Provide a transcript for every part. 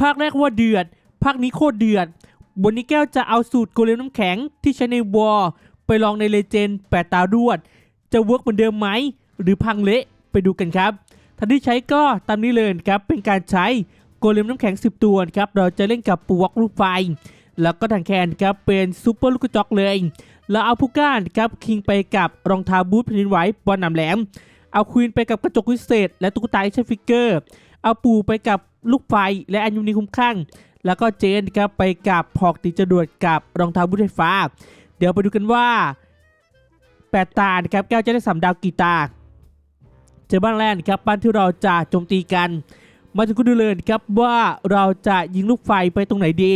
ภาคแรกว่าเดือด ภาคนี้โคตรเดือด บนนี้แก้วจะเอาสูตรโกเลมน้ำแข็งที่ใช้ในวอร์ไปลองในเลเจนด์แปดตารวด จะเวิร์กเหมือนเดิมไหม หรือพังเละไปดูกันครับทันที่ใช้ก็ตามนี้เลยครับ เป็นการใช้โกเลมน้ำแข็ง 10 ตัวครับ เราจะเล่นกับปูวอกลูกไฟ แล้วก็ถังแคนครับ เป็นซูเปอร์ลูกกระจอกเลย แล้วเอาผู้ก้านครับคิงไปกับรองเท้าบูทแผ่นดินไหวบอลหนำแหลม เอาควีนไปกับกระจกวิเศษ และตุ๊กตาแอชั่นฟิกเกอร์ เอาปูไปกับลูกไฟและอัญมณีคุ้มข้าง แล้วก็เจนครับไปกับพอกตีจรวดกับรองเท้าบูทไฟฟ้า เดี๋ยวไปดูกันว่าแปดตานะครับแก้วจะได้สามดาวกี่ตา เจอบ้านแรกนครับบ้านที่เราจะโจมตีกัน มาถึงก็ดูเลยครับว่าเราจะยิงลูกไฟไปตรงไหนดี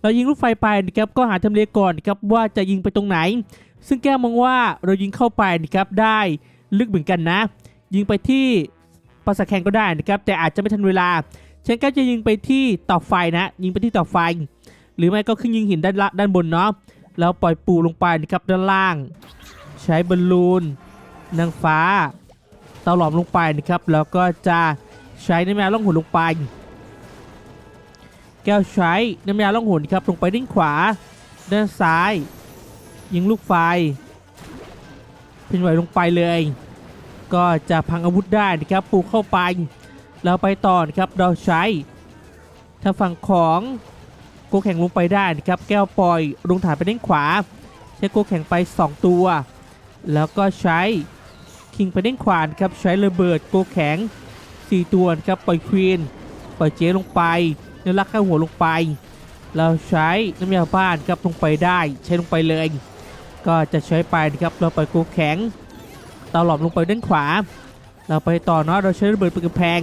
เรายิงลูกไฟไปนะครับก็หาทำเลก่อนครับว่าจะยิงไปตรงไหน ซึ่งแก้วมองว่าเรายิงเข้าไปนะครับได้ลึกเหมือนกันนะ ยิงไปที่ ปราสแข่งก็ได้นะครับแต่อาจจะไม่ทันเวลาฉันก็จะยิงไปที่ต่อไฟนะยิงไปที่ต่อไฟ หรือไม่ก็ขึ้นยิงหินด้านละด้านบนเนาะแล้วปล่อยปูลงไปนะครับด้านล่าง ใช้บอลลูนนางฟ้าเตาหลอมลงไปนะครับ แล้วก็จะใช้น้ำยาล่องหนลงไป แก้วใช้น้ำยาล่องหนครับลงไปด้านขวา ด้านซ้าย ยิงลูกไฟเป็นไหวลงไปเลย ก็จะพังอาวุธได้นะครับปลูกเข้าไป เราไปต่อนะครับเราใช้ถ้าฝั่งของโกแข่งลงไปได้นะครับแก้วปล่อยลงฐานไปด้านขวา ใช้โกแข่งไป 2 ตัว แล้วก็ใช้คิงไปด้านขวานครับใช้ระเบิดโกแข็ง 4 ตัวนะครับปล่อยควีนปล่อยเจลงไปเนื้อรักข้าหัวลงไป เราใช้น้ำยาบ้านครับลงไปได้ใช้ลงไปเลย ก็จะใช้ไปนะครับเราปล่อยโกแข็ง เตาหลอมลงไปด้านขวา เราไปต่อเนาะเราใช้ระเบิดปืนกระแพง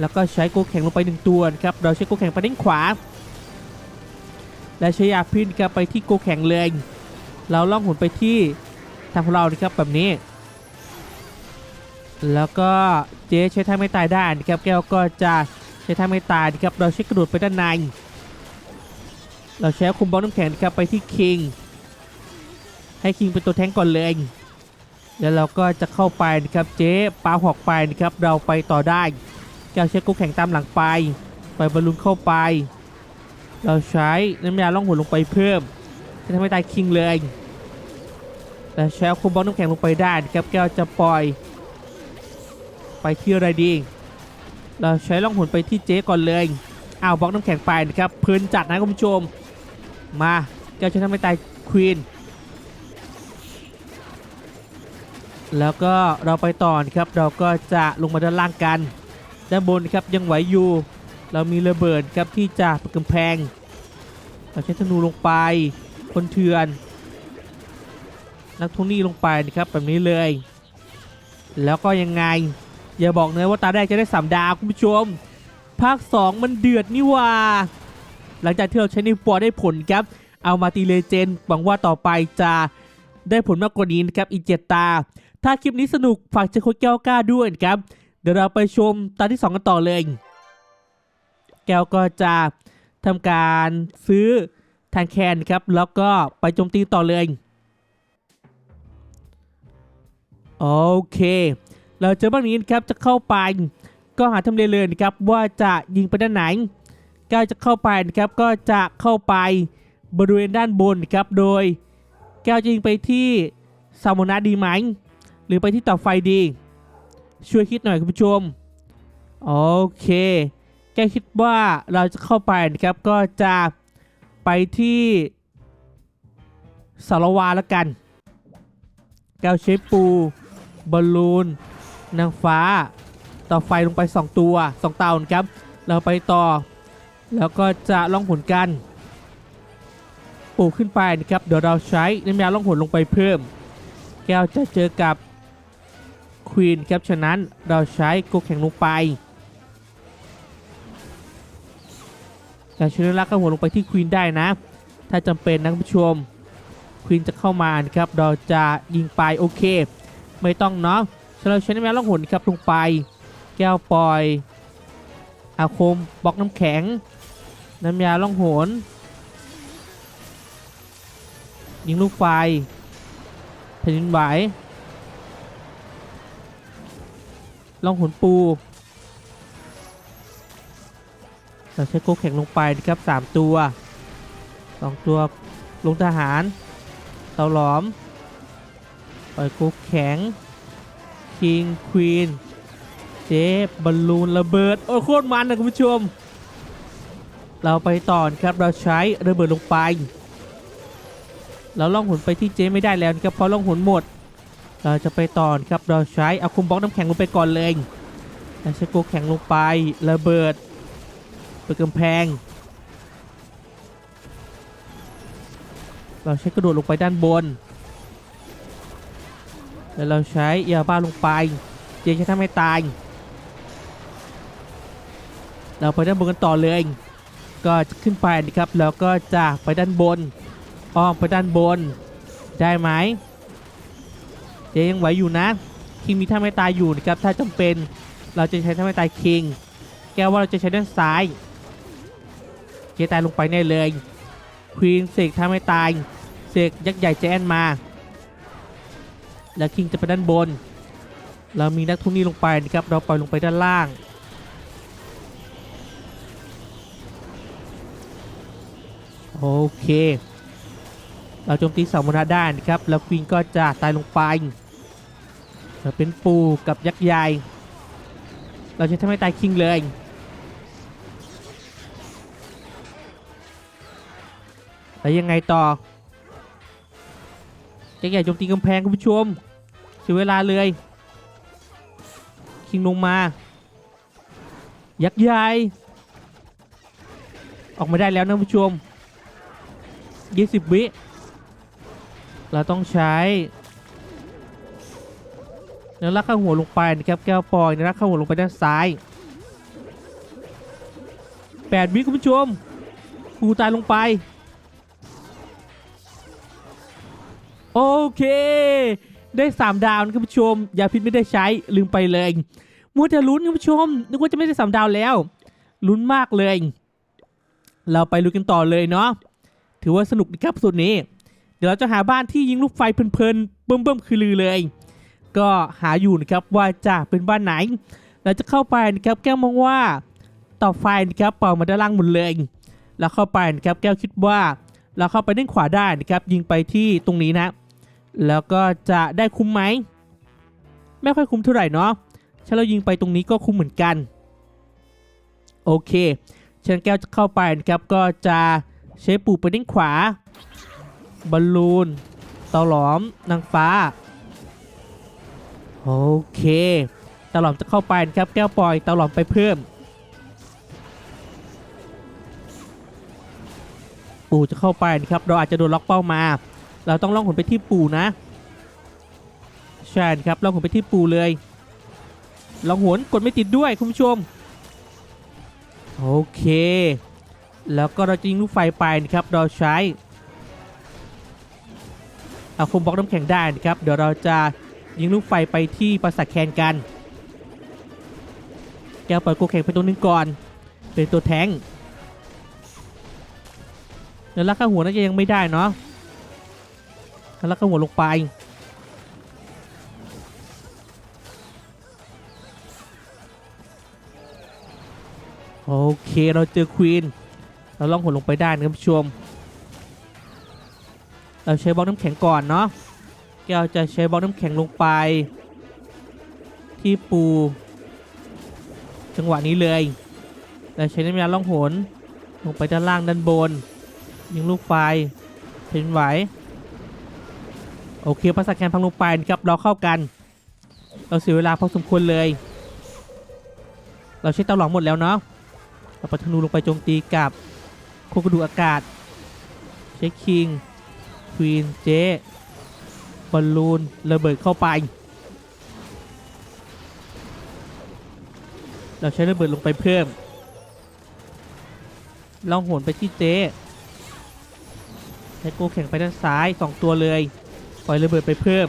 แล้วก็ใช้โกแข็งลงไปหนึ่งตัวครับเราใช้โกแข็งไปด้านขวา และใช้ยาพิษครับไปที่โกแข็งเลยเราล่องหุนไปที่ทางของเรานะครับแบบนี้ แล้วก็เจ๊ใช้ท่าไม่ตายได้นะครับแก้วก็จะใช้ท่าไม่ตายนะครับเราใช้กระโดดไปด้านในเราใช้คุมบอลน้ำแข็งครับไปที่คิงให้คิงเป็นตัวแทงก่อนเลย แล้วเราก็จะเข้าไปนะครับเจ๊ปาหอกไปนะครับเราไปต่อได้แก้วใช้กูแข่งตามหลังไปปล่อยบอลลูนเข้าไป เราใช้น้ำยาล่องหนลงไปเพิ่มจะทำให้ตายคิงเลยแต่ใช้คุมบอลน้ำแข็งลงไปได้นะครับแก้วจะปล่อย ไปที่อะไรดี เราใช้ล่องหนไปที่เจ๊ก่อนเลยอ้าวบล็อกน้ำแข็งไปนะครับพลินจัดนะคุณผู้ชม มาแก้วใช้ทำให้ตายควีน แล้วก็เราไปต่อนครับ เราก็จะลงมาด้านล่างกัน ด้านบนครับยังไหวอยู่ เรามีระเบิดครับที่จะปักกำแพง เราใช้ธนูลงไป คนเถื่อน นักทวงหนี้ลงไปนะครับแบบนี้เลย แล้วก็ยังไง อย่าบอกนะว่าตาแรกจะได้สามดาวคุณผู้ชม ภาค 2 มันเดือดนี่ว่าหลังจากที่เราใช้ในปอได้ผลครับ เอามาตีเลเจนหวังว่าต่อไปจะได้ผลมากกว่านี้นะครับอีกเจ็ดตา ถ้าคลิปนี้สนุกฝากเชียร์โคแก้วกล้าด้วยครับ เดี๋ยวเราไปชมตาที่ 2 กันต่อเลย แก้วก็จะทำการซื้อทางแคนครับ แล้วก็ไปโจมตีต่อเลย โอเค เราเจอบ้างนี้ครับจะเข้าไป ก็หาทำเลเลยนะครับว่าจะยิงไปด้านไหนก้วจะเข้าไปนะครับก็จะเข้าไปบริเวณด้านบนครับโดย แก้วจะยิงไปที่ซาโมนาดีไหม หรือไปที่ต่อไฟดี ช่วยคิดหน่อยคุณผู้ชม โอเค แกคิดว่าเราจะเข้าไปนะครับ ก็จะไปที่สารวาแล้วกัน แก้วใช้ปู บอลลูน นางฟ้า ต่อไฟลงไป 2 ตัว 2 เตานะครับ เราไปต่อ แล้วก็จะล่องหนกันปลูกขึ้นไปนะครับ เดี๋ยวเราใช้น้ำยาล่องหนลงไปเพิ่ม แก้วจะเจอกับ ควีนครับ ฉะนั้นเราใช้โกแข่งลงไปการชน้ำลักข้าหัวลงไปที่ควีนได้นะ ถ้าจำเป็นนะคุณผู้ชมควีนจะเข้ามานะครับเราจะยิงไปโอเค ไม่ต้องเนาะเราใช้น้ำยาล่องหนครับลงไป แก้วปล่อย อาคมบล็อกน้ำแข็ง น้ำยาล่องหนยิงลูกไฟแผ่นดินไหว ล่องหนปูเราใช้โกแข็งลงไปนะครับสามตัวสองตัวลงทหารเตาหลอมปล่อยโกแข็งคิงควีนเจ๊บอลลูนระเบิด โอ้โคตรมันนะคุณผู้ชม เราไปต่อนครับเราใช้ระเบิดลงไป เราล่องหนไปที่เจไม่ได้แล้วนะครับเพราะล่องหนหมด เราจะไปต่อครับเราใช้เอาคุมบล็อกน้ำแข็งลงไปก่อนเลยเราใช้โกแข็งลงไประเบิดเปิดกำแพง เราใช้กระโดดลงไปด้านบน แล้วเราใช้ยาบ้าลงไปเจใช้ทำให้ตาย เราไปด้านบนกันต่อเลย ก็จะขึ้นไปนะครับแล้วก็จะไปด้านบนอ้อมไปด้านบนได้ไหม เจยังไหวอยู่นะคิงมีท่าไม่ตายอยู่นะครับถ้าจำเป็นเราจะใช้ท่าไม่ตายคิง แก้ว่าเราจะใช้ด้านซ้าย เจตายลงไปแน่เลยควีนเสกท่าไม่ตายเสกยักษ์ใหญ่แจนมา แล้วคิงจะไปด้านบน เรามีนักทุนนี้ลงไปนะครับเราปล่อยลงไปด้านล่างโอเค เราโจมตีเสามุนาได้นะครับแล้วควีนก็จะตายลงไปเราเป็นปูกับยักษ์ใหญ่เราจะทำให้ตายคิงเลยแล้วยังไงต่อยักษ์ใหญ่โจมตีกำแพงคุณผู้ชมเสียเวลาเลย คิงลงมา ยักษ์ใหญ่ออกมาได้แล้วนะคุณผู้ชม20วิ เราต้องใช้เนื้อรักข้างหัวลงไปนะครับแก้วปอยเนื้อรักข้างหัวลงไปด้านซ้าย8วิคุณผู้ชมกูตายลงไป โอเค ได้ 3 ดาวนะคุณผู้ชม ยาพิษไม่ได้ใช้ลืมไปเลยมัวแต่ลุ้นคุณผู้ชม นึกว่าจะไม่ได้3ดาวแล้วลุ้นมากเลย เราไปลุยกันต่อเลยเนาะถือว่าสนุกนะครับสุดนี้ เดี๋ยวเราจะหาบ้านที่ยิงลูกไฟเพลินๆเบิ่มๆคือลือเลย ก็หาอยู่นะครับว่าจะเป็นบ้านไหน เราจะเข้าไปนะครับแก้วมองว่าต่อไฟนะครับเป่ามาด้านล่างหมดเลยแล้วเข้าไปนะครับแก้วคิดว่าเราเข้าไปด้านขวาได้นะครับยิงไปที่ตรงนี้นะ แล้วก็จะได้คุ้มไหมไม่ค่อยคุ้มเท่าไหร่เนาะถ้าเรายิงไปตรงนี้ก็คุ้มเหมือนกัน โอเคเชิญแก้วจะเข้าไปนะครับก็จะใช้ปูไปด้านขวา บอลลูนเตาหลอมนางฟ้า โอเคเตาหลอมจะเข้าไปนะครับ แก้วปล่อยเตาหลอมไปเพิ่ม ปู่จะเข้าไปนะครับ เราอาจจะโดนล็อกเป้ามา เราต้องล่องหนไปที่ปู่นะใช่ครับล่องหนไปที่ปู่เลยล่องหนกดไม่ติดด้วยคุณผู้ชมโอเค แล้วก็เราจะยิงลูกไฟไปนะครับ เราใช้ คุมบล็อกน้ำแข็งได้นะครับ เดี๋ยวเราจะยิงลูกไฟไปที่ปราสาทแคนกัน แกวปล่อยโกแข็งไปตัวหนึงก่อน เป็นตัวแทงเดี๋ยวลักข้าหัวน่าจะยังไม่ได้เนาะล้วลักข้าหัวลงไปโอเคเราเจอควีนเราล่องหนลงไปได้นะครับชม เราใช้บล็อกน้ำแข็งก่อนเนาะแก้วจะใช้บล็อกน้ำแข็งลงไป ที่ปู จังหวะนี้เลยเราใช้น้ำยาล่องหนลงไปด้านล่างด้านบน ยิงลูกไฟเพนไหวโอเคภาษาแคนพังลงไปครับเราเข้ากัน เราเสียเวลาพอสมควรเลย เราใช้เตาหลอมหมดแล้วเนาะเราปะธนูลงไปโจมตีกับโคกระดูกอากาศ เช็คคิง ควีนเจบอลลูนระเบิดเข้าไป เราใช้ระเบิดลงไปเพิ่มลองหนไปที่เจใช้โกแข่งไปด้านซ้าย 2 ตัวเลย ปล่อยระเบิดไปเพิ่ม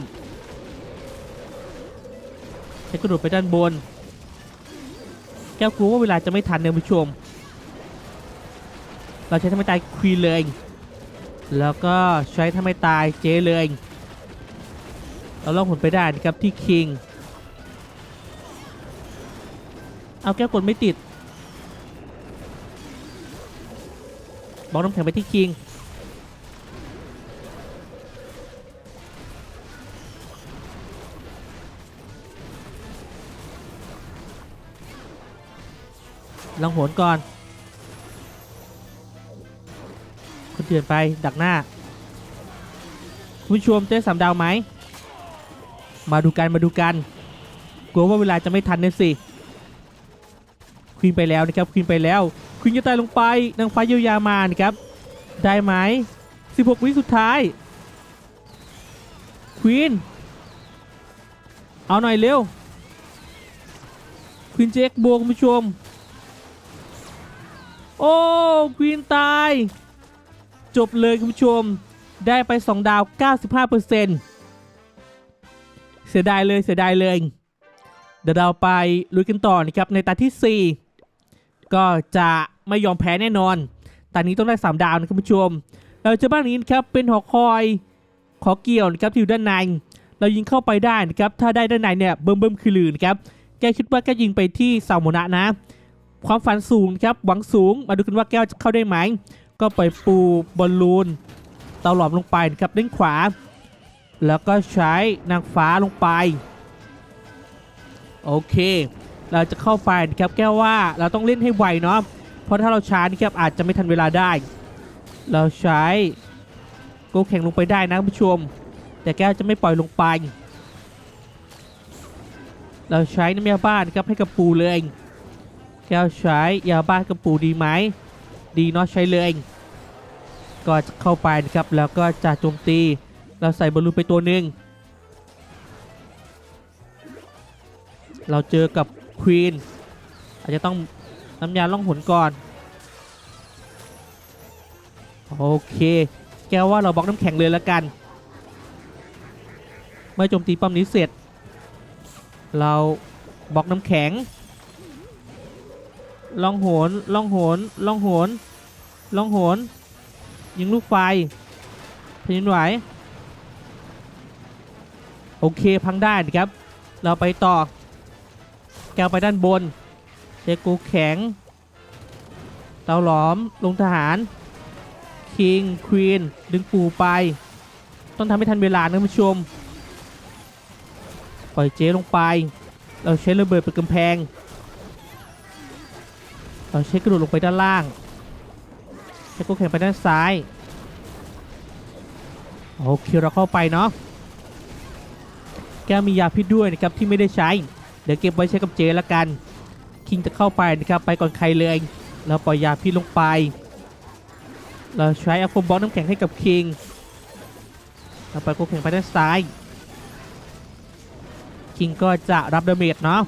ใช้กระโดดไปด้านบน แก้วกลัวว่าเวลาจะไม่ทันเนี่ยผู้ชม เราใช้ทำไมตายควีนเลย แล้วก็ใช้ทำไมตายเจเลยเราล่องหนไปได้นะครับที่คิง เอาแก้วกดไม่ติดบล็อกน้ำแข็งไปที่คิง ลองโหนก่อน คนเตือนไปดักหน้า คุณผู้ชมจะได้สามดาวไหม มาดูกันมาดูกัน กลัวว่าเวลาจะไม่ทันเนี่ยสิควีนไปแล้วนะครับควีนไปแล้วควีนจะตายลงไปนางฟ้าเยียวยามานะครับ ได้ไหม 16 วิสุดท้ายควีนเอาหน่อยเร็วควีนเจ็คบวกคุณผู้ชม โอ้ควีนตาย จบเลยคุณผู้ชม ได้ไป 2 ดาว 95%เสียดายเลยเสียดายเลยเดี๋ยวเราไปลุยกันต่อนะครับในตาที่ 4 ก็จะไม่ยอมแพ้แน่นอนตอนนี้ต้องได้ 3 ดาวนะคุณผู้ชม เราจะบ้านนี้นะครับเป็นหอคอยขอเกี่ยวนะครับที่อยู่ด้านใน เรายิงเข้าไปได้นะครับถ้าได้ด้านในเนี่ยเบิ่มเบิ่มคือลือนะครับแกคิดว่าแกยิงไปที่เสาโมนะนะ ความฝันสูงครับหวังสูงมาดูกันว่าแก้วจะเข้าได้ไหม ก็ไปปูบอลลูนเตาหลอมลงไปนะครับด้านขวา แล้วก็ใช้นางฟ้าลงไป โอเค เราจะเข้าไปนะครับแก้วว่าเราต้องเล่นให้ไวเนาะเพราะถ้าเราช้านี่ครับอาจจะไม่ทันเวลาได้ เราใช้โกแข่งลงไปได้นะคุณผู้ชม แต่แก้วจะไม่ปล่อยลงไป เราใช้น้ำยาบ้านครับให้กับปูเลย แก้วใช้ยาบ้านกับปูดีไหม ดีเนาะใช้เลยก็เข้าไปนะครับแล้วก็จะโจมตีเราใส่บอลลูนไปตัวหนึ่งเราเจอกับควีนอาจจะต้องน้ำยาล่องหนก่อนโอเค แกว่าเราบล็อกน้ำแข็งเลยแล้วกันเมื่อโจมตีป้อมนี้เสร็จ เราบล็อกน้ำแข็ง ล่องโหนล่องโหนล่องโหนล่องโหนยิงลูกไฟแผ่นดินไหวโอเคพังได้ครับ เราไปต่อ แกวไปด้านบนเจกูแข็งเตาหลอมลงทหารคิงควีนดึงปู่ไป ต้องทำให้ทันเวลานะคุณผู้ชม ปล่อยเจลงไป เราใช้ระเบิดเป็นกำแพง เราใช้กระโดดลงไปด้านล่างใช้กูแข็งไปด้านซ้ายโอเคเราเข้าไปเนาะแกมียาพิษด้วยนะครับที่ไม่ได้ใช้ เดี๋ยวเก็บไว้ใช้กับเจละกัน คิงจะเข้าไปนะครับไปก่อนใครเลยเราปล่อยยาพิษลงไป เราใช้อะโฟมบอลน้ำแข็งให้กับคิงเราไปกูแข็งไปด้านซ้าย คิงก็จะรับดาเมจเนาะ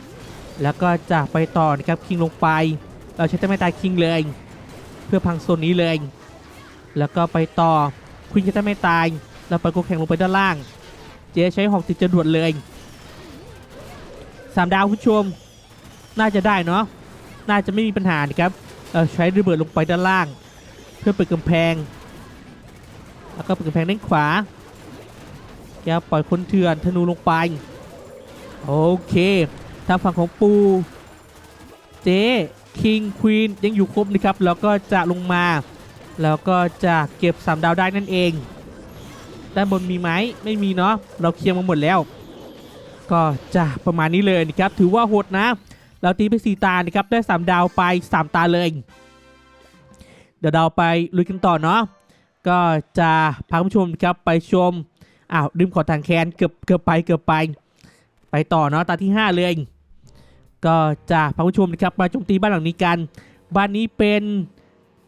แล้วก็จะไปต่อนะครับคิงลงไป เราใช้แต่ไม่ตายคิงเลย เพื่อพังโซนนี้เลย แล้วก็ไปต่อควินจะได้ไม่ตายเราไปกูแข่งลงไปด้านล่าง เจ๊ใช้หอกติดจรวดเลยสามดาวคุณผู้ชม น่าจะได้เนาะน่าจะไม่มีปัญหาครับเออใช้ระเบิดลงไปด้านล่าง เพื่อเปิดกำแพง แล้วก็เปิดกำแพงด้านขวาแกปล่อยคนเถื่อนธนูลงไป โอเค ทางฝั่งของปู เจ๊ คิงควีนยังอยู่ครบนะครับ แล้วก็จะลงมา แล้วก็จะเก็บ 3 ดาวได้นั่นเอง ด้านบนมีไหมไม่มีเนาะเราเคลียร์มาหมดแล้ว ก็จะประมาณนี้เลยนะครับ ถือว่าโหดนะ เราตีไป 4 ตานะครับ ได้ 3 ดาวไป 3 ตาเลย เดี๋ยวเราไปลุยกันต่อเนาะก็จะพาผู้ชมนะครับไปชมอ้าวลืมขอทางแคนเกือบเกือบไปเกือบไป ไปต่อเนาะตาที่ 5 เลย ก็จะพาผู้ชมนะครับมาโจมตีบ้านหลังนี้กัน บ้านนี้เป็น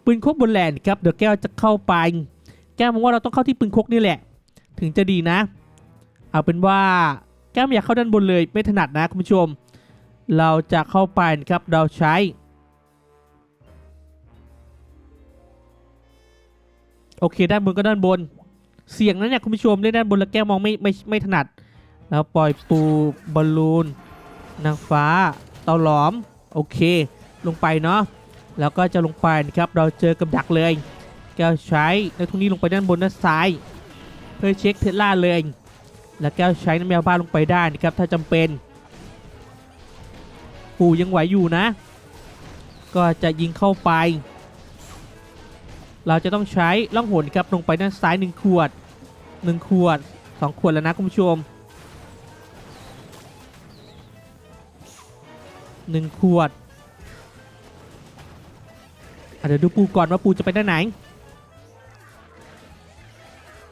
ปืนคกบนแลนด์ครับเดี๋ยวแก้วจะเข้าไป แก้วมองว่าเราต้องเข้าที่ปืนคกนี่แหละ ถึงจะดีนะ เอาเป็นว่าแก้วไม่อยากเข้าด้านบนเลยไม่ถนัดนะคุณผู้ชม เราจะเข้าไปนะครับเราใช้โอเคด้านบนก็ด้านบน เสียงนั้นเนี่ยคุณผู้ชมเล่นด้านบนแล้วแก้วมองไม่ไม่ไม่ถนัด แล้วปล่อยปูบอลลูน นางฟ้าเตาหลอม โอเค ลงไปเนาะแล้วก็จะลงไปนะครับ เราเจอกับดักเลย แก้วใช้ในทุกนี้ลงไปด้านบนด้านซ้าย เพื่อเช็คเทสลาเลย แล้วแก้วใช้น้ำยาบ้านลงไปได้นะครับ ถ้าจำเป็น ปู่ยังไหวอยู่นะ ก็จะยิงเข้าไป เราจะต้องใช้ล่องหนครับลงไปด้านซ้าย 1 ขวด 1 ขวด 2 ขวดแล้วนะคุณผู้ชม 1ขวดเดี๋ยวดูปูก่อนว่าปูจะไปด้านไหน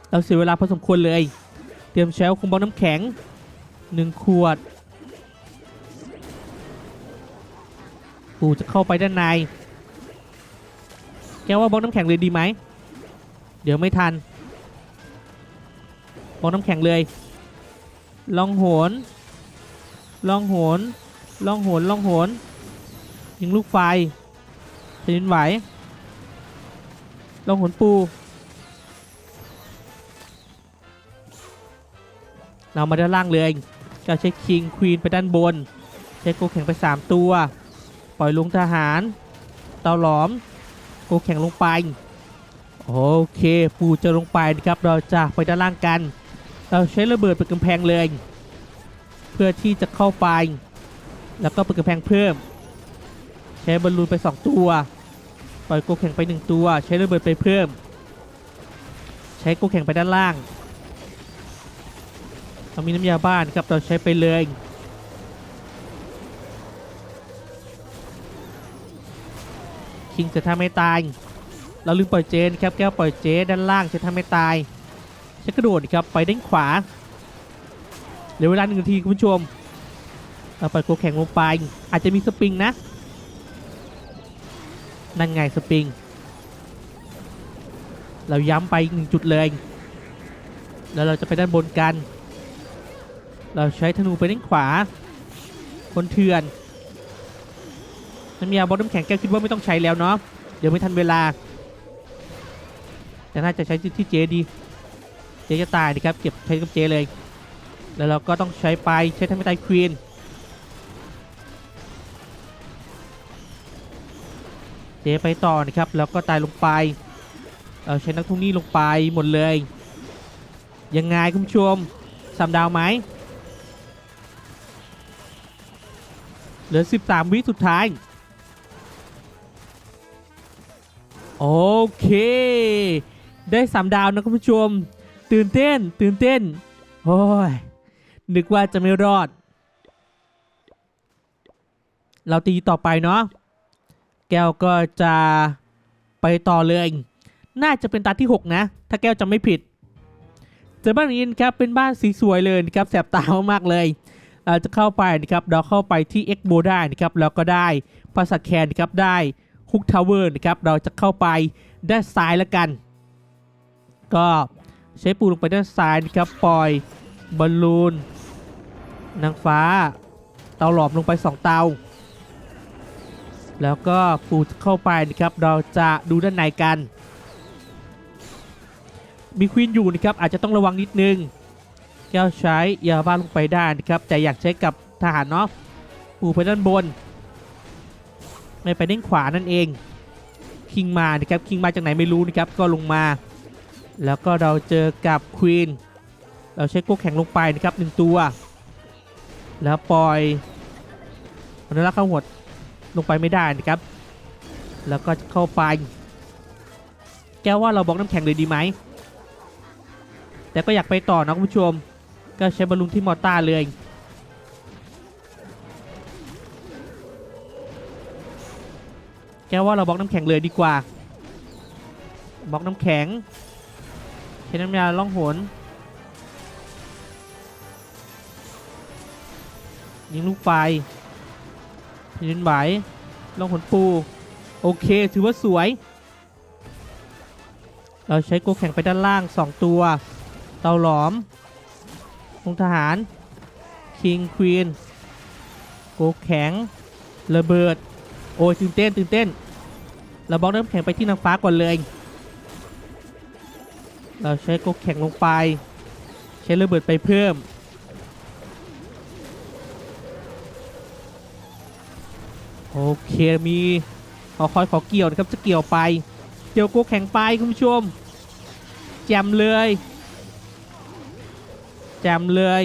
เราเสียเวลาพอสมควรเลย เตรียมใช้คุมบอลน้ำแข็ง1ขวด ปูจะเข้าไปด้านใน แกว่าบอกน้ำแข็งเลยดีไหม เดี๋ยวไม่ทัน บอกน้ำแข็งเลย ลองโหน ลองโหน ลองโหนลองโหนยิงลูกไฟแผ่นดินไหวลองโหนปู เรามาด้านล่างเลยเราใช้คิงควีนไปด้านบนใช้โกแข็งไป 3 ตัว ปล่อยลงทหาร เตาหลอม โกแข็งลงไป โอเค ปูจะลงไปนะครับ เราจะไปด้านล่างกัน เราใช้ระเบิดเป็นกำแพงเลย เพื่อที่จะเข้าไป แล้วก็เป็นกำแพงเพิ่ม ใช้บอลลูนไป 2 ตัว ปล่อยโกแข็งไป 1 ตัว ใช้ระเบิดไปเพิ่ม ใช้โกแข็งไปด้านล่างเรามีน้ำยาบ้านครับเราใช้ไปเลยคิงจะทำให้ตาย เราลืมปล่อยเจนครับแก้วปล่อยเจด้านล่างจะทำให้ตายใช้กระโดดครับไปด้านขวาเหลือเวลาหนึ่งนาทีคุณผู้ชม เราปล่อยโกแข่งลงไป อาจจะมีสปริงนะ นั่นไงสปริง เราย้ำไปหนึ่งจุดเลย แล้วเราจะไปด้านบนกัน เราใช้ธนูไปด้านขวา คนเถื่อนน้ำยาบอลน้ำแข็งแก้วคิดว่าไม่ต้องใช้แล้วเนาะ เดี๋ยวไม่ทันเวลา แต่น่าจะใช้ที่เจดี เจจะตายนะครับ เก็บใช้กับเจเลย แล้วเราก็ต้องใช้ไปใช้ทำให้ตายควีน เจไปต่อนะครับ แล้วก็ตายลงไปเราใช้นักทุ่งนี้ลงไปหมดเลย ยังไงคุณผู้ชมสามดาวไหมเหลือ 13 วิสุดท้าย โอเค ได้ 3 ดาวนะคุณผู้ชม ตื่นเต้น ตื่นเต้น โอ้ย นึกว่าจะไม่รอด เราตีต่อไปเนาะ แก้วก็จะไปต่อเลย น่าจะเป็นตาที่ 6 นะ ถ้าแก้วจะไม่ผิดเจอบ้านนี้นะครับเป็นบ้านสีสวยเลยนะครับแสบตามากๆเลยเราจะเข้าไปนะครับเราเข้าไปที่ e x b o ได้นะครับแล้วก็ได้ปราสาแคนนะครับได้ฮุกทาวเวอร์นะครับเราจะเข้าไปด้านซ้ายแล้วกัน ก็ใช้ปูลงไปด้านซ้ายนะครับปล่อยบอลลูนนางฟ้า เตาหลอมลงไป 2 เตา แล้วก็ปูเข้าไปนะครับเราจะดูด้านในกัน มีควีนอยู่นะครับอาจจะต้องระวังนิดนึง แก้วใช้ยาบ้าลงไปได้นะครับแต่อยากใช้กับทหารเนาะปูไปด้านบน ไม่ไปด้านขวานั่นเอง คิงมานะครับคิงมาจากไหนไม่รู้นะครับก็ลงมา แล้วก็เราเจอกับควีนเราใช้โก้แข็งลงไปนะครับหนึ่งตัว แล้วปล่อยมันรักเข้าหัว ลงไปไม่ได้นะครับ แล้วก็เข้าไป แก้วว่าเราบล็อกน้ำแข็งเลยดีไหม แต่ก็อยากไปต่อนะคุณผู้ชม ก็ใช้บอลลูนที่มอต้าเลยแกว่าเราบล็อกน้ำแข็งเลยดีกว่าบล็อกน้ำแข็งใช้น้ำยาล่องหนยิงลูกไฟ ยินไหวลองหนปู โอเค ถือว่าสวย เราใช้โกแข็งไปด้านล่าง 2 ตัว เตาหลอมพงทหาร คิงควีนโกแข็งระเบิด โอ้ยตื่นเต้นตื่นเต้น เราบล็อกน้ำแข็งไปที่นางฟ้าก่อนเลย เราใช้โกแข็งลงไป ใช้ระเบิดไปเพิ่ม โอเคมีขอคอยขอเกี่ยวนะครับจะเกี่ยวไป เกี่ยวโกแข็งไปคุณผู้ชม แจมเลย แจมเลย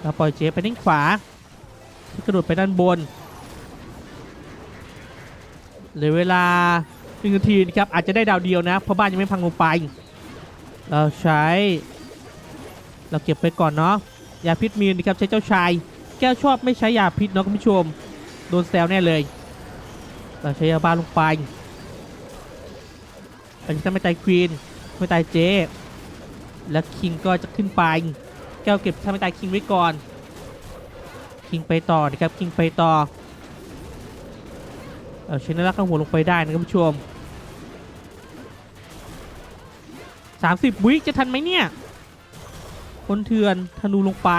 เราปล่อยเจไปด้านขวา กระโดดไปด้านบนเหลือเวลาหนึ่งนาทีนะครับอาจจะได้ดาวเดียวนะเพราะบ้านยังไม่พังลงไป เราใช้ เราเก็บไปก่อนเนาะยาพิษมีนะครับใช้เจ้าชาย แก้วชอบไม่ใช้ยาพิษเนาะคุณผู้ชม โดนแซวแน่เลยเราใช้ยาบ้าลงไปอันนี้ถ้าไม่ตายควีนไม่ตายเจแล้วคิงก็จะขึ้นไป แก้วเก็บถ้าไม่ตายคิงไว้ก่อน คิงไปต่อนะครับคิงไปต่อเอาใช้นรักข้างหัวลงไปได้นะคุณผู้ชม 30 วิจะทันไหมเนี่ยคนเถื่อนธนูลงไป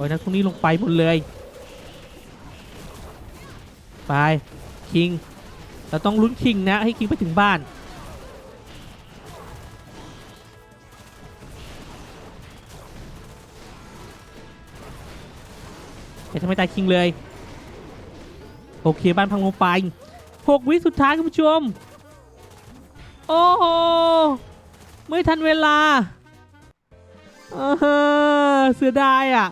ปล่อยนักทุกนี้ลงไปหมดเลย ไป คิง เราต้องลุ้นคิงนะ ให้คิงไปถึงบ้าน แต่ทำไมตายคิงเลย โอเค บ้านพังลงไป6วิสุดท้ายคุณผู้ชม โอ้โห ไม่ทันเวลา เออเสียดายอะ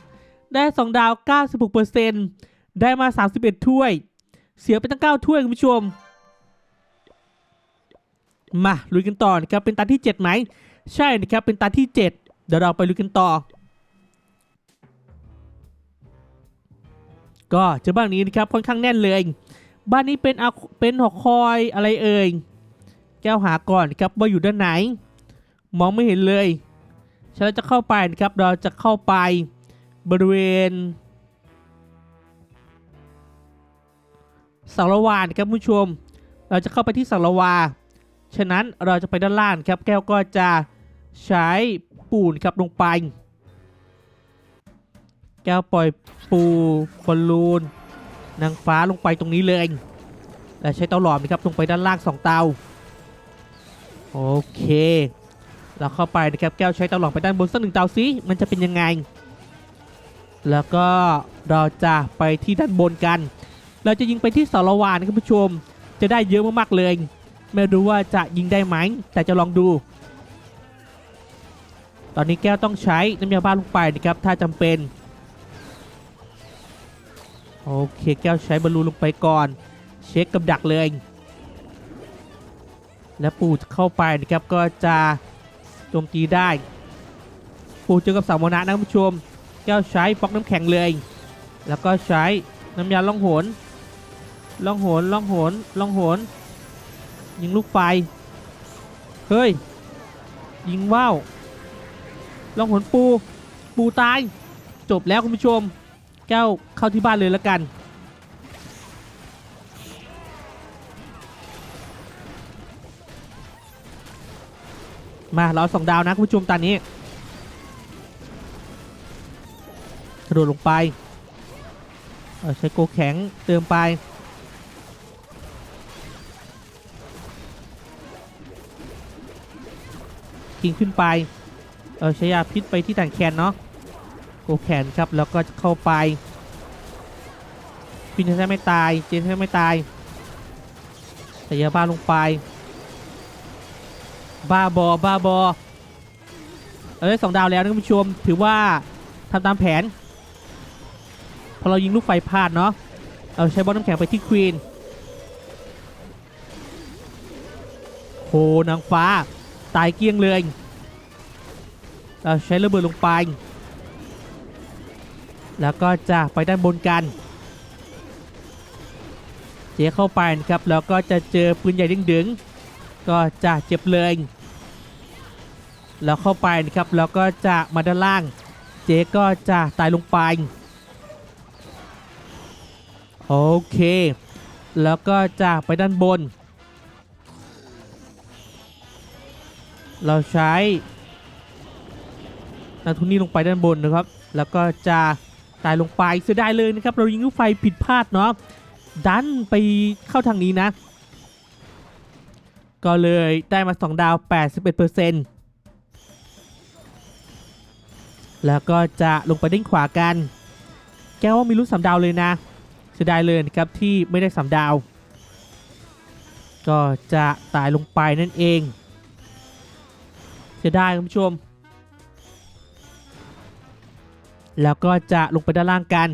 ได้ 2 ดาว 96%ได้มา 31 ถ้วย เสียไปตั้ง 9 ถ้วยคุณผู้ชม มาลุยกันต่อนะครับ เป็นตาที่ 7 ไหม ใช่นะครับ เป็นตาที่ 7 เดี๋ยวเราไปลุยกันต่อ ก็เจอบ้านนี้นะครับค่อนข้างแน่นเลย บ้านนี้เป็นอาเป็นหอคอยอะไรเอ่ย แก้วหาก่อนครับว่าอยู่ด้านไหน มองไม่เห็นเลยฉันจะเข้าไปนะครับ เราจะเข้าไป บริเวณสังละวานครับผู้ชม เราจะเข้าไปที่สังละวา ฉะนั้นเราจะไปด้านล่างครับ แก้วก็จะใช้ปูนครับลงไป แก้วปล่อยปูบอลลูนนางฟ้าลงไปตรงนี้เลยแล้วใช้เตาหลอมนะครับลงไปด้านล่างสองเตา โอเค เราเข้าไปนะครับแก้วใช้เตาหลอมไปด้านบนสักหนึ่งเตาซิมันจะเป็นยังไง แล้วก็เราจะไปที่ด้านบนกัน เราจะยิงไปที่สารวานนะครับผู้ชม จะได้เยอะมากๆเลย ไม่รู้ว่าจะยิงได้ไหม แต่จะลองดู ตอนนี้แก้วต้องใช้น้ำยาบ้านลงไปนะครับ ถ้าจำเป็น โอเคแก้วใช้บอลลูนลงไปก่อน เช็คกับดักเลย และปูจะเข้าไปนะครับก็จะโจมตีได้ ปูเจอกับสาวมนะนะคุณผู้ชม แก้วใช้ฟอกน้ำแข็งเลย แล้วก็ใช้น้ำยาล่องหนล่องหนล่องหนล่องหนยิงลูกไฟ เฮ้ย ยิงว่าวล่องหนปู ปูตาย จบแล้วคุณผู้ชม แก้วเข้าที่บ้านเลยแล้วกันมาเราสองดาวนะคุณผู้ชมตอนนี้ กระโดดลงไปเออใช้โกแข็งเติมไปกิงขึ้นไปเออใช้ยาพิษไปที่แต่งแคนเนาะโกแขนครับแล้วก็จะเข้าไปพินแท้ไม่ตายเจนแท้ไม่ตายใส่ยาบ้าลงไป บ้าบอบ้าบอเราได้สองดาวแล้วนะคุณผู้ชมถือว่าทำตามแผน อเรายิงลูกไฟพลาดเนาะเอาใช้บอลน้ำแข็งไปที่ควีนโหนางฟ้าตายเกลี้ยงเลยเราใช้ระเบิดลงไป แล้วก็จะไปด้านบนกัน เจเข้าไปนะครับ แล้วก็จะเจอปืนใหญ่ดึงๆก็จะเจ็บเลย แล้วเข้าไปนะครับ แล้วก็จะมาด้านล่าง เจก็จะตายลงไป โอเค แล้วก็จะไปด้านบน เราใช้นาทุนนี้ลงไปด้านบนนะครับ แล้วก็จะตายลงไปเสียดายเลยนะครับ เรายิงลูกไฟผิดพลาดเนาะ ดันไปเข้าทางนี้นะ ก็เลยได้มา 2 ดาว 81%แล้วก็จะลงไปด้านขวากัน แก้วว่ามีรุ่นสามดาวเลยนะ เสียดายเลยนะครับที่ไม่ได้สามดาว ก็จะตายลงไปนั่นเอง เสียดายคุณผู้ชม แล้วก็จะลงไปด้านล่างกัน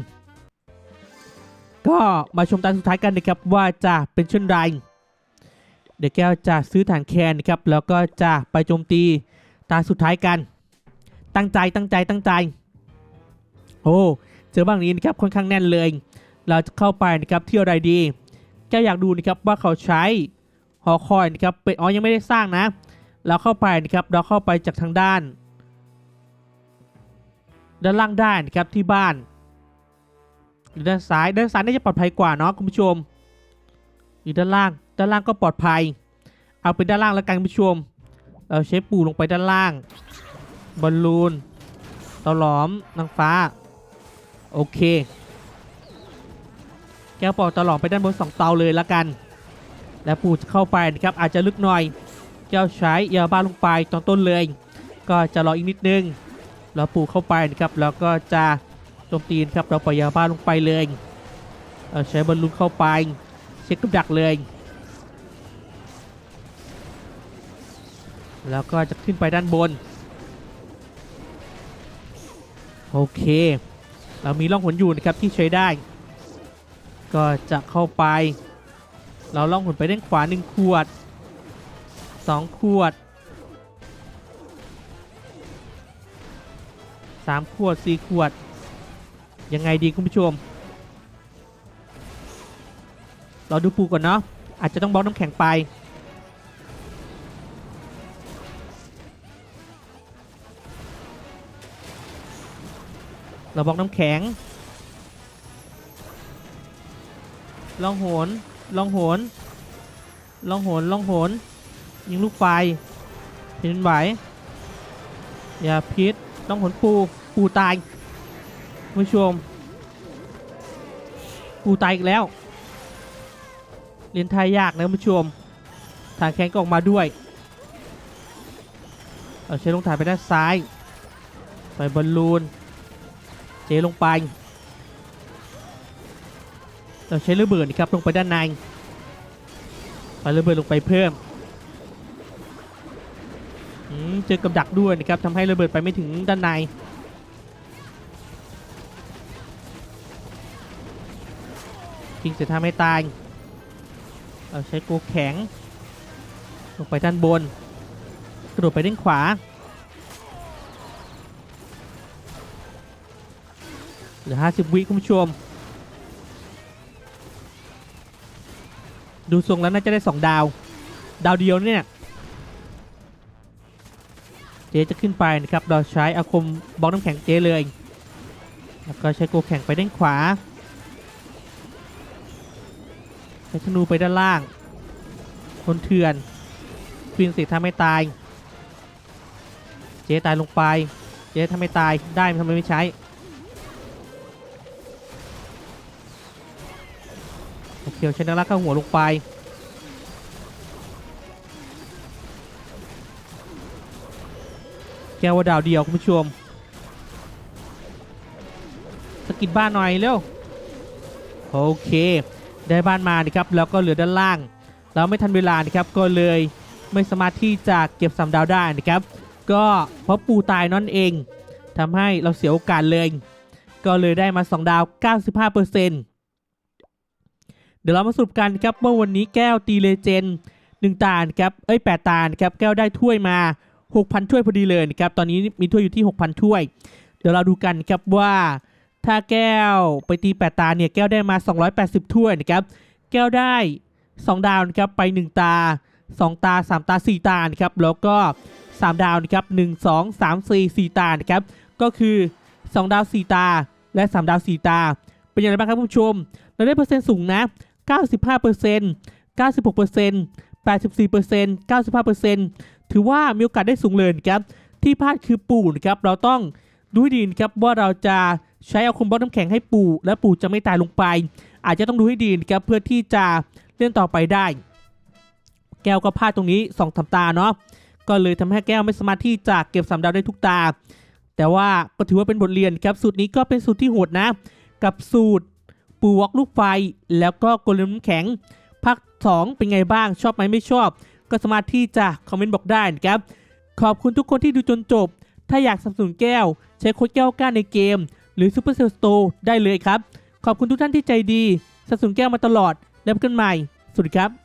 ก็มาชมตอนสุดท้ายกันนะครับว่าจะเป็นเช่นไรเดี๋ยวแก้วจะซื้อฐานแคนนะครับแล้วก็จะไปโจมตีตาสุดท้ายกัน ตั้งใจตั้งใจตั้งใจ โอ้เจอบ้างนี้นะครับค่อนข้างแน่นเลย เราจะเข้าไปนะครับที่อะไรดีแก้วอยากดูนะครับว่าเขาใช้หอคอยนะครับเป็นอ๋อยังไม่ได้สร้างนะ เราเข้าไปนะครับเราเข้าไปจากทางด้าน ด้านล่างได้นะครับที่บ้านด้านซ้ายด้านซ้ายน่าจะปลอดภัยกว่าเนาะคุณผู้ชมอยู่ด้านล่าง ด้านล่างก็ปลอดภัย เอาเป็นด้านล่างแล้วกันคุณผู้ชม เราใช้ปูลงไปด้านล่างบอลลูนเตาหลอมนางฟ้า โอเค แก้วปอกตลอมไปด้านบนสองเตาเลยละกัน และปูจะเข้าไปนะครับอาจจะลึกหน่อยแก้วใช้ยาบ้าลงไปตอนต้นเลย ก็จะรออีกนิดนึงเราปูเข้าไปนะครับแล้วก็จะโจมตีนครับเราปล่อยยาบ้าลงไปเลยเใช้บอลลูนเข้าไป เช็คกับดักเลย แล้วก็จะขึ้นไปด้านบน โอเค เรามีล่องหนอยู่นะครับที่ใช้ได้ ก็จะเข้าไป เราล่องหนไปด้านขวาหนึ่งขวดสองขวดสามขวดสี่ขวด ยังไงดีคุณผู้ชม เราดูปูก่อนเนาะอาจจะต้องบล็อกน้ำแข็งไปเราบล็อกน้ำแข็ง ลองโหน ลองโหน ลองโหน ลองโหน ยิงลูกไฟเห็นไหวอย่าพิษต้องผลปู ปูตายผู้ชม ปูตายอีกแล้วเรียนไทยยากนะผู้ชมฐานแข็งก็ออกมาด้วย เอาใช้ลงฐานไปด้านซ้าย ใส่บอลลูน เจลงไป เราใช้ระเบิดนะครับลงไปด้านในใส่ระเบิดลงไปเพิ่มเจอกับดักด้วยนะครับทำให้ระเบิดไปไม่ถึงด้านในยิงเสร็จทำให้ตายเราใช้โกแข็ง ลงไปด้านบน กระโดดไปด้านขวาเหลือ 50 วิคุณผู้ชม ดูทรงแล้วน่าจะได้2ดาว ดาวเดียวเนี่ย เจจะขึ้นไปนะครับเราใช้อาคมบล็อกน้ำแข็งเจเลย แล้วก็ใช้โกแข็งไปด้านขวา ใช้ธนูไปด้านล่าง คนเถื่อนฟินสิทำให้ตาย เจ๊ตายลงไป เจ๊ทำให้ตายได้ทำไมไม่ใช้ เคเชนักลักเข้าหัวลงไปแกว่าดาวเดียวคุณผู้ชมสกิดบ้านหน่อยเร็วโอเค ได้บ้านมานะครับแล้วก็เหลือด้านล่าง เราไม่ทันเวลานะครับก็เลยไม่สามารถที่จะเก็บสามดาวได้นะครับ ก็เพราะปูตายนั่นเองทำให้เราเสียโอกาสเลย ก็เลยได้มา 2 ดาว 95%เเดี๋ยวเรามาสรุปกันครับว่าวันนี้แก้วตีเลเจนหนึ่งตาครับเอ้ยแปดตาครับแก้วได้ถ้วยมา 6,000 ถ้วยพอดีเลยนะครับตอนนี้มีถ้วยอยู่ที่ 6,000 ถ้วย เดี๋ยวเราดูกันครับว่าถ้าแก้วไปตีแปดตาเนี่ยแก้วได้มา 280 ถ้วยนะครับแก้วได้ 2 ดาวนะครับไป 1 ตา 2 ตา 3 ตา 4 ตานะครับแล้วก็ 3 ดาวนะครับ1 2 3 4 4 ตานะครับก็คือ 2 ดาว 4 ตา และ 3 ดาว 4 ตา เป็นอย่างไรบ้างครับผู้ชม เราได้เปอร์เซ็นต์สูงนะ 95% 96% 84% 95%ถือว่ามีโอกาสได้สูงเลยครับ ที่พลาดคือปู่นะครับ เราต้องดูให้ดีนครับว่าเราจะใช้เอาคมบล็อกน้ำแข็งให้ปู่ และปู่จะไม่ตายลงไป อาจจะต้องดูให้ดีนครับเพื่อที่จะเล่นต่อไปได้ แก้วก็พลาดตรงนี้2องสามตาเนาะก็เลยทำให้แก้วไม่สามารถที่จะเก็บสามดาวได้ทุกตา แต่ว่าก็ถือว่าเป็นบทเรียนครับสูตรนี้ก็เป็นสูตรที่โหดนะ กับสูตร ปูวอกลูกไฟ แล้วก็กลเลมน้ำแข็งภาค2เป็นไงบ้างชอบไหมไม่ชอบ ก็สามารถที่จะคอมเมนต์บอกได้นะครับ ขอบคุณทุกคนที่ดูจนจบ ถ้าอยากสนับสนุนแก้ว ใช้โค้ดแก้วก้าในเกม หรือซูเปอร์เซลสโตได้เลยครับ ขอบคุณทุกท่านที่ใจดีสนับสนุนแก้วมาตลอดแล้วกันใหม่สวัสดีครับ